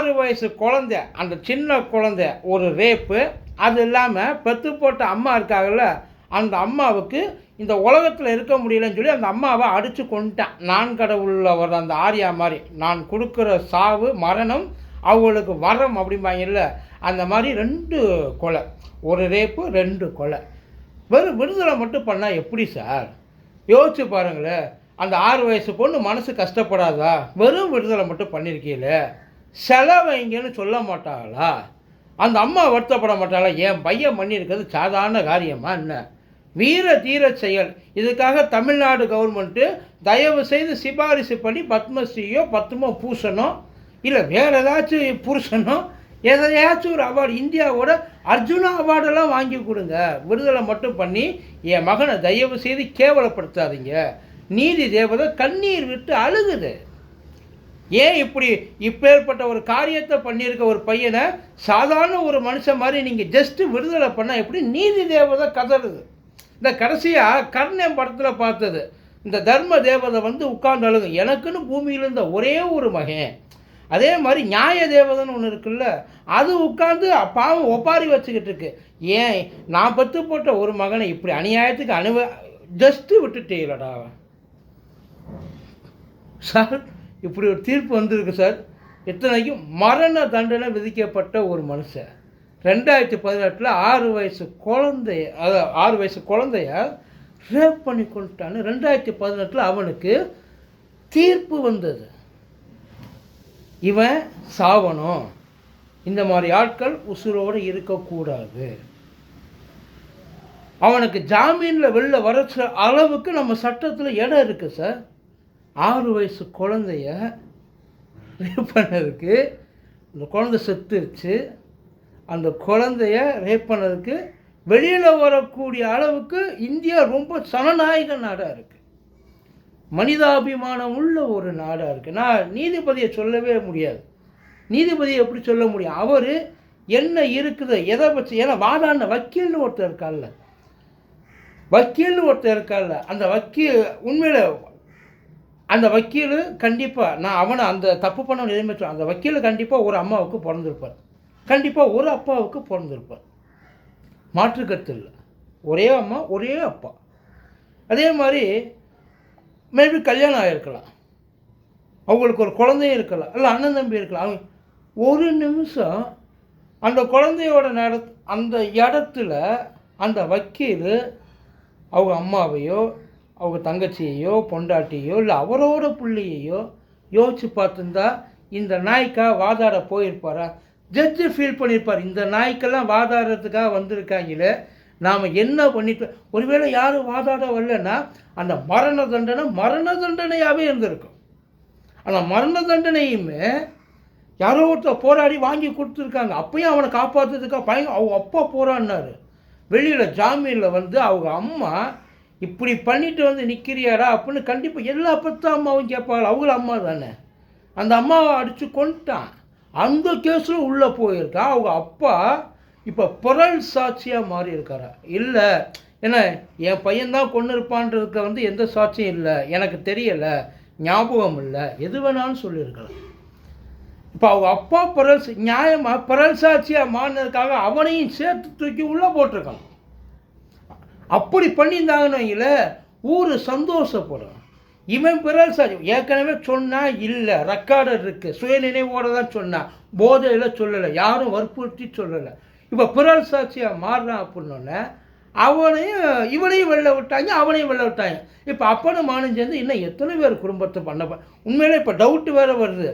ஆறு வயசு குழந்த அந்த சின்ன குழந்த ஒரு ரேப்பு அது இல்லாமல் பெத்து போட்ட அம்மா இருக்காங்கல்ல அந்த அம்மாவுக்கு இந்த உலகத்தில் இருக்க முடியலன்னு சொல்லி அந்த அம்மாவை அடித்து கொண்டுட்டான் நான் கடவுளில் வர அந்த ஆரியா மாதிரி. நான் கொடுக்குற சாவு மரணம் அவங்களுக்கு வரம் அப்படிம்பாங்கல்ல அந்த மாதிரி ரெண்டு கொலை. ஒரு ரேப்பு ரெண்டு கொலை. வெறும் விடுதலை மட்டும் பண்ணால் எப்படி சார்? யோசிச்சு பாருங்களேன். அந்த ஆறு வயசு பொண்ணு மனசு கஷ்டப்படாதா? வெறும் விடுதலை மட்டும் பண்ணியிருக்கீங்களே செலவைங்கன்னு சொல்ல மாட்டாங்களா அந்த அம்மா வருத்தப்பட மாட்டாளா? என் பையன் பண்ணியிருக்கிறது சாதாரண காரியமா என்ன? வீர தீர செயல். இதுக்காக தமிழ்நாடு கவர்மெண்ட்டு தயவு செய்து சிபாரிசு பண்ணி பத்மஸ்ரீயோ பத்ம பூஷனோ இல்லை வேறு ஏதாச்சும் புருஷனோ எதையாச்சும் ஒரு அவார்டு இந்தியாவோட அர்ஜுனா அவார்டெல்லாம் வாங்கி கொடுங்க. விடுதலை மட்டும் பண்ணி என் மகனை தயவு செய்து கேவலப்படுத்தாதீங்க. நீதி தேவதை கண்ணீர் விட்டு அழுகுது. ஏன் இப்படி இப்பேற்பட்ட ஒரு காரியத்தை பண்ணியிருக்க ஒரு பையனை சாதாரண ஒரு மனுஷன் மாதிரி நீங்கள் ஜஸ்ட்டு விடுதலை பண்ணால் எப்படி? நீதி தேவதை கதறுது. இந்த கடைசியாக கர்ணன் படத்தில் பார்த்தது. இந்த தர்ம தேவதை வந்து உட்கார்ந்து அழுது. எனக்குன்னு பூமியில் இருந்த ஒரே ஒரு மகன். அதே மாதிரி நியாய தேவதைன்னு ஒன்று இருக்குல்ல அது உட்காந்து பாவம் ஒப்பாரி வச்சுக்கிட்டு இருக்கு. ஏன்? நான் பத்து போட்ட ஒரு மகனை இப்படி அநியாயத்துக்கு அனுபவ ஜஸ்ட்டு விட்டுட்டீங்களடா சார் இப்படி ஒரு தீர்ப்பு வந்திருக்கு சார். இத்தனைக்கும் மரண தண்டனை விதிக்கப்பட்ட ஒரு மனுஷன். ரெண்டாயிரத்தி பதினெட்டில் ஆறு வயசு குழந்தைய அதாவது ஆறு வயசு குழந்தைய ரேப் பண்ணி கொண்டுட்டான்னு ரெண்டாயிரத்தி பதினெட்டில் அவனுக்கு தீர்ப்பு வந்தது. இவன் சாவணும். இந்த மாதிரி ஆட்கள் உசுரோடு இருக்கக்கூடாது. அவனுக்கு ஜாமீனில் வெளில வர அளவுக்கு நம்ம சட்டத்தில் இடம் இருக்குது சார். ஆறு வயசு குழந்தைய ரேப் பண்ணதுக்கு அந்த குழந்தை செத்துருச்சு. அந்த குழந்தைய ரேப் பண்ணதுக்கு வெளியில் வரக்கூடிய அளவுக்கு இந்தியா ரொம்ப சனநாயக நாடாக இருக்குது மனிதாபிமானம் உள்ள ஒரு நாடாக இருக்குது நான் நீதிபதியை சொல்லவே முடியாது. நீதிபதியை எப்படி சொல்ல முடியும்? அவர் என்ன இருக்குது எதை பற்றி ஏன்னா வாதாண்ட வக்கீல்னு ஒருத்தர் இருக்கார்ல. வக்கீல்னு ஒருத்தர் இருக்கார்ல. அந்த வக்கீல் உண்மையில் அந்த வக்கீல் கண்டிப்பாக நான் அவனை அந்த தப்பு பண்ண நிலைமை அந்த வக்கீல் கண்டிப்பாக ஒரு அம்மாவுக்கு பிறந்திருப்பார். கண்டிப்பாக ஒரு அப்பாவுக்கு பிறந்திருப்பார். மாற்று கருத்து இல்லை. ஒரே அம்மா ஒரே அப்பா. அதே மாதிரி மேபி கல்யாணம் ஆகிருக்கலாம் அவங்களுக்கு ஒரு குழந்தையும் இருக்கலாம். இல்லை அண்ணன் தம்பி இருக்கலாம். அவங்க ஒரு நிமிஷம் அந்த குழந்தையோட நட அந்த இடத்துல அந்த வக்கீல் அவங்க அம்மாவையோ அவங்க தங்கச்சியையோ பொண்டாட்டியோ இல்லை அவரோட பிள்ளையையோ யோசிச்சு பார்த்துருந்தா இந்த நாய்க்காக வாதாட போயிருப்பாரா? ஜட்ஜு ஃபீல் பண்ணியிருப்பார் இந்த நாய்க்கெல்லாம் வாதாடுறதுக்காக வந்திருக்காங்களே நாம் என்ன பண்ணிட்டு ஒருவேளை யாரும் வாதாட வரலன்னா அந்த மரண தண்டனை மரண தண்டனையாகவே இருந்திருக்கும். அந்த மரண தண்டனையுமே யாரோ ஒருத்தர் போராடி வாங்கி கொடுத்துருக்காங்க. அப்பயும் அவனை காப்பாற்றுறதுக்காக பயங்க அவங்க அப்பா போராடினார் வெளியில் ஜாமீனில் வந்து அவங்க அம்மா இப்படி பண்ணிட்டு வந்து நிற்கிறியாடா அப்படின்னு கண்டிப்பாக எல்லா பத்து அம்மாவும் கேட்பாங்க. அவங்கள அம்மா தானே. அந்த அம்மாவை அடித்து கொண்டுட்டான் அந்த கேஸில் உள்ளே போயிருக்கான் அவங்க அப்பா இப்போ புரள் சாட்சியாக மாறி இருக்காரா இல்லை. என்ன என் பையன்தான் கொண்டு இருப்பான்றதுக்கு வந்து எந்த சாட்சியும் இல்லை. எனக்கு தெரியலை. ஞாபகம் இல்லை. எது வேணாலும் சொல்லியிருக்கலாம். இப்போ அவங்க அப்பா புரல் நியாயமாக நியாயமா சாட்சியாக மாறினதுக்காக அவனையும் சேர்த்து தூக்கி உள்ளே போட்டிருக்கான். அப்படி பண்ணியிருந்தாங்கன்னு வைங்களேன் ஊர் சந்தோஷப்படும். இவன் பிறல் சாட்சி ஏற்கனவே சொன்னால் இல்லை ரெக்கார்டர் இருக்குது சுயநினைவோட தான் சொன்னான் போதையில் சொல்லலை யாரும் வற்புறுத்தி சொல்லலை. இப்போ பிறல் சாட்சியாக மாறுறான் அப்படின்னோடனே அவனையும் இவனையும் வெளில விட்டாங்க அவனையும் வெளில விட்டாங்க. இப்போ அப்பனும் மானும் சேர்ந்து இன்னும் எத்தனை பேர் குடும்பத்தை பண்ண உண்மையிலே இப்போ டவுட்டு வேறு வருது.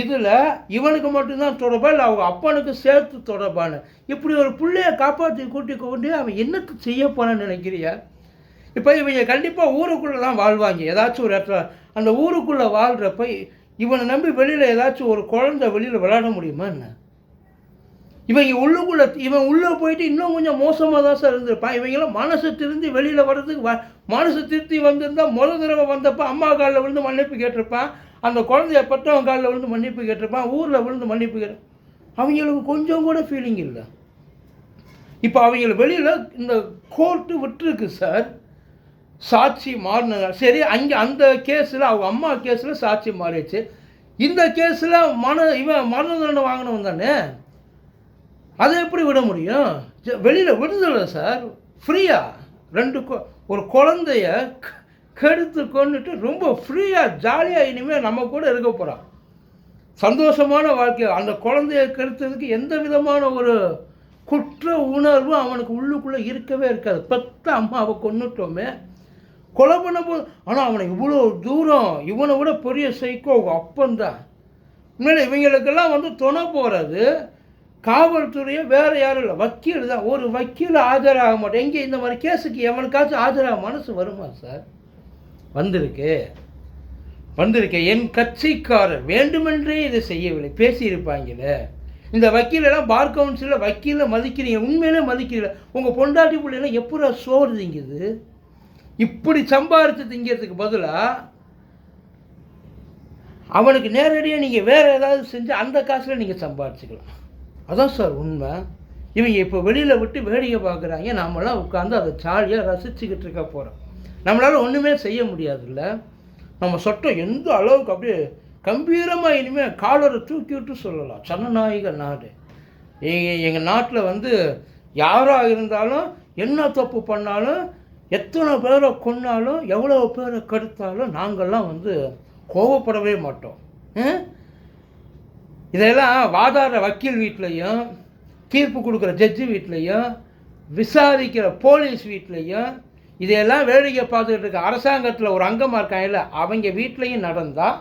இதில் இவனுக்கு மட்டும்தான் தொடர்பா இல்லை அவங்க அப்பனுக்கு சேர்த்து தொடர்பானு. இப்படி ஒரு பிள்ளைய காப்பாற்றி கூட்டி கொண்டு அவன் என்னத்தை செய்ய போனான்னு நினைக்கிறியா? இப்போ இவங்க கண்டிப்பாக ஊருக்குள்ளே தான் வாழ்வாங்க. ஏதாச்சும் ஒரு இடத்துல அந்த ஊருக்குள்ளே வாழ்கிறப்ப இவனை நம்பி வெளியில் ஏதாச்சும் ஒரு குழந்தை வெளியில் விளையாட முடியுமா என்ன? இவங்க உள்ளுக்குள்ளே இவன் உள்ளே போயிட்டு இன்னும் கொஞ்சம் மோசமாக தான் சார் இருந்திருப்பான். இவங்கெல்லாம் மனசை திருந்தி வெளியில் வர்றதுக்கு வ மனசு திருத்தி வந்திருந்தா முதல் தடவை வந்தப்போ அம்மா காலில் விழுந்து மன்னிப்பு கேட்டிருப்பான். அந்த குழந்தைய பற்றவன் காலில் விழுந்து மன்னிப்பு கேட்டிருப்பான் ஊரில் விழுந்து மன்னிப்பு கேட்டு அவங்களுக்கு கொஞ்சம் கூட ஃபீலிங் இல்லை. இப்போ அவங்கள வெளியில் இந்த கோர்ட்டு விட்டுருக்கு சார் சாட்சி மாறினதா சரி அங்கே அந்த கேஸில் அவங்க அம்மா கேஸில் சாட்சி மாறிடுச்சு. இந்த கேஸில் மன இவன் மரண தண்டனை வாங்கினவன் தானே? அதை எப்படி விட முடியும்? வெளியில் விடுதலை சார் ஃப்ரீயாக ரெண்டு கொ- ஒரு குழந்தைய கெடுத்து கொண்டுட்டு ரொம்ப ஃப்ரீயாக ஜாலியாக இனிமேல் நம்ம கூட இருக்க போகிறான் சந்தோஷமான வாழ்க்கை. அந்த குழந்தைய கெடுத்ததுக்கு எந்த விதமான ஒரு குற்ற உணர்வும் அவனுக்கு உள்ளுக்குள்ளே இருக்கவே இருக்காது. பெத்த அம்மாவை கொன்னுட்டோமே. கொலை பண்ண போது ஆனால் அவனை இவ்வளோ தூரம் இவனை விட பெரிய சைக்கோ அப்பந்தான் முன்னாடி இவங்களுக்கெல்லாம் வந்து துணை போகிறது காவல்துறையை வேறு யாரும் இல்லை. வக்கீல் தான். ஒரு வக்கீல் ஆஜராக மாட்டேன். எங்கே இந்த மாதிரி கேஸுக்கு எவனுக்காச்சும் ஆஜராக மனசு வருமா சார்? வந்திருக்கு. வந்திருக்கு. என் கட்சிக்காரர் வேண்டுமென்றே இதை செய்யவில்லை. பேசியிருப்பாங்களே இந்த வக்கீலெல்லாம் பார் கவுன்சிலில் வக்கீலை மதிக்கிறீங்க. உண்மையிலே மதிக்கிறீங்க உங்கள் பொண்டாட்டி பிள்ளைலாம் எப்படா சோறு திங்குது? இப்படி சம்பாரித்து திங்கிறதுக்கு பதிலாக அவனுக்கு நேரடியாக நீங்கள் வேறு ஏதாவது செஞ்சு அந்த காசில் நீங்கள் சம்பாரிச்சுக்கலாம். அதான் சார் உண்மை. இவங்க இப்போ வெளியில் விட்டு வேடிக்கை பார்க்குறாங்க. நாமெல்லாம் உட்காந்து அதை ஜாலியாக ரசிச்சுக்கிட்டு இருக்க போகிறோம் நம்மளால் ஒன்றுமே செய்ய முடியாதுல்ல. நம்ம சொட்டம் எந்த அளவுக்கு அப்படியே கம்பீரமாக இனிமேல் காலரை தூக்கி விட்டு சொல்லலாம். ஜனநாயக நாடு. எங்கள் எங்கள் நாட்டில் வந்து யாராக இருந்தாலும் என்ன தப்பு பண்ணாலும் எத்தனை பேரை கொன்னாலும் எவ்வளோ பேரை கெடுத்தாலும் நாங்கள்லாம் வந்து கோவப்படவே மாட்டோம். இதெல்லாம் வாதாடுற வக்கீல் வீட்லேயும் தீர்ப்பு கொடுக்குற ஜட்ஜு வீட்லேயும் விசாரிக்கிற போலீஸ் வீட்லேயும் இதையெல்லாம் வேடிக்கை பார்த்துக்கிட்டு இருக்க அரசாங்கத்தில் ஒரு அங்கமாக இருக்காங்கல்ல அவங்க வீட்லேயும் நடந்தால்